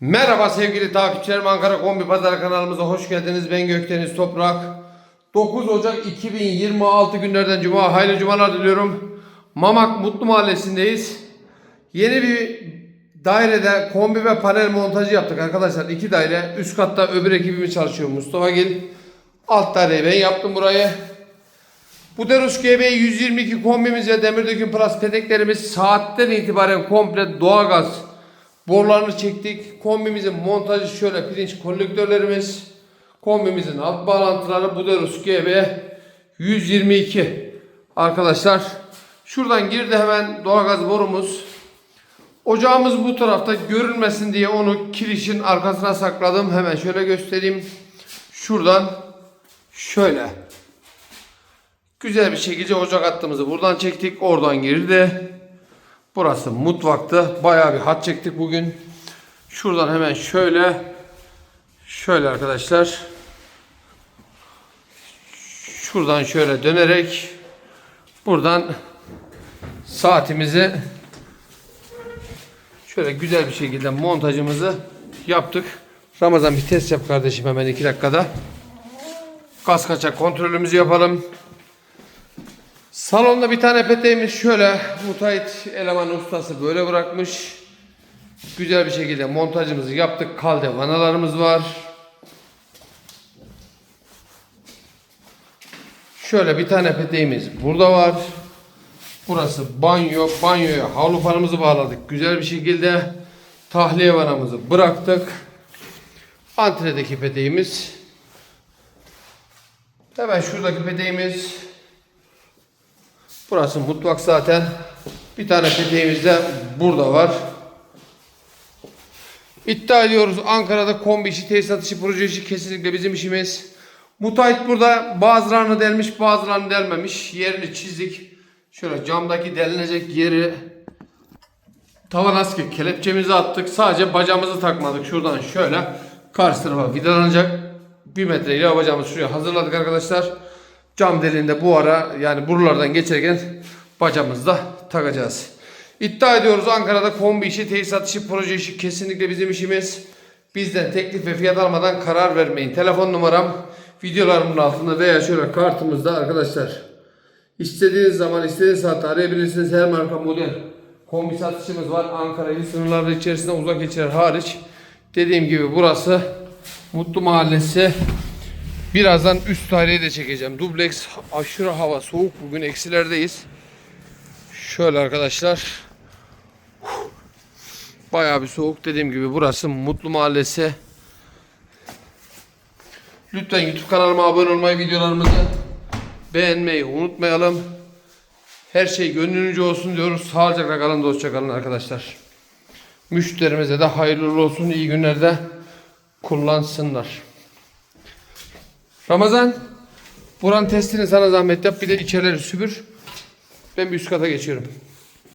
Merhaba sevgili takipçilerim Ankara Kombi Pazarı kanalımıza hoş geldiniz. Ben Gökdeniz Toprak. 9 Ocak 2026 günlerden Cuma. Hayırlı Cumalar diliyorum. Mamak Mutlu Mahallesi'ndeyiz. Yeni bir dairede kombi ve panel montajı yaptık arkadaşlar. İki daire. Üst katta öbür ekibimiz çalışıyor Mustafa Gil. Alt daireyi ben yaptım burayı. Bu Derus GB 122 kombimiz ve demir döküm plus peteklerimiz saatten itibaren komple doğalgaz borularını çektik. Kombimizin montajı şöyle pirinç kolektörlerimiz. Kombimizin alt bağlantıları bu Derus GB 122. Arkadaşlar şuradan girdi hemen doğalgaz borumuz. Ocağımız bu tarafta görünmesin diye onu kirişin arkasına sakladım. Hemen şöyle göstereyim. Şuradan şöyle Güzel bir şekilde ocak hattımızı buradan çektik. Oradan girdi. Burası mutfaktı. Bayağı bir hat çektik bugün. Şuradan hemen şöyle şöyle arkadaşlar şuradan şöyle dönerek buradan saatimizi şöyle güzel bir şekilde montajımızı yaptık. Ramazan bir test yap kardeşim hemen iki dakikada. Gaz kaçak kontrolümüzü yapalım. Salonda bir tane peteğimiz şöyle müteahhit eleman ustası böyle bırakmış. Güzel bir şekilde montajımızı yaptık. Kalde vanalarımız var. Şöyle bir tane peteğimiz burada var. Burası banyo. Banyoya havlu fanımızı bağladık. Güzel bir şekilde tahliye vanamızı bıraktık. Antredeki peteğimiz. Hemen şuradaki peteğimiz. Burası mutfak zaten. Bir tane peteğimiz de burada var. İddia ediyoruz Ankara'da kombi işi, tesisat işi, proje işi kesinlikle bizim işimiz. Müteahhit burada bazılarını delmiş bazılarını delmemiş. Yerini çizdik. Şöyle camdaki delinecek yeri tavan askı kelepçemizi attık. Sadece bacamızı takmadık. Şuradan şöyle karşı tarafa vidalanacak. Bir metre ile bacamızı şuraya hazırladık arkadaşlar. Cam deliğinde bu ara yani buralardan geçerken bacamızda takacağız. İddia ediyoruz Ankara'da kombi işi, tesisat işi, proje işi kesinlikle bizim işimiz. Bizden teklif ve fiyat almadan karar vermeyin. Telefon numaram videolarımın altında veya şöyle kartımızda arkadaşlar. İstediğiniz zaman istediğiniz saatte arayabilirsiniz. Her marka model kombi satışımız var. Ankara il sınırları içerisinde uzak ilçeler hariç. Dediğim gibi burası Mutlu Mahallesi. Birazdan üst daireyi de çekeceğim. Dubleks aşırı hava soğuk. Bugün eksilerdeyiz. Şöyle arkadaşlar. Bayağı bir soğuk. Dediğim gibi burası Mutlu Mahallesi. Lütfen YouTube kanalıma abone olmayı, videolarımızı beğenmeyi unutmayalım. Her şey gönlünüzce olsun diyoruz. Sağlıcakla kalın, dostça kalın arkadaşlar. Müşterimize de hayırlı olsun. iyi günlerde kullansınlar. Ramazan, buranın testini sana zahmet yap. Bir de içerileri süpür. Ben bir üst kata geçiyorum.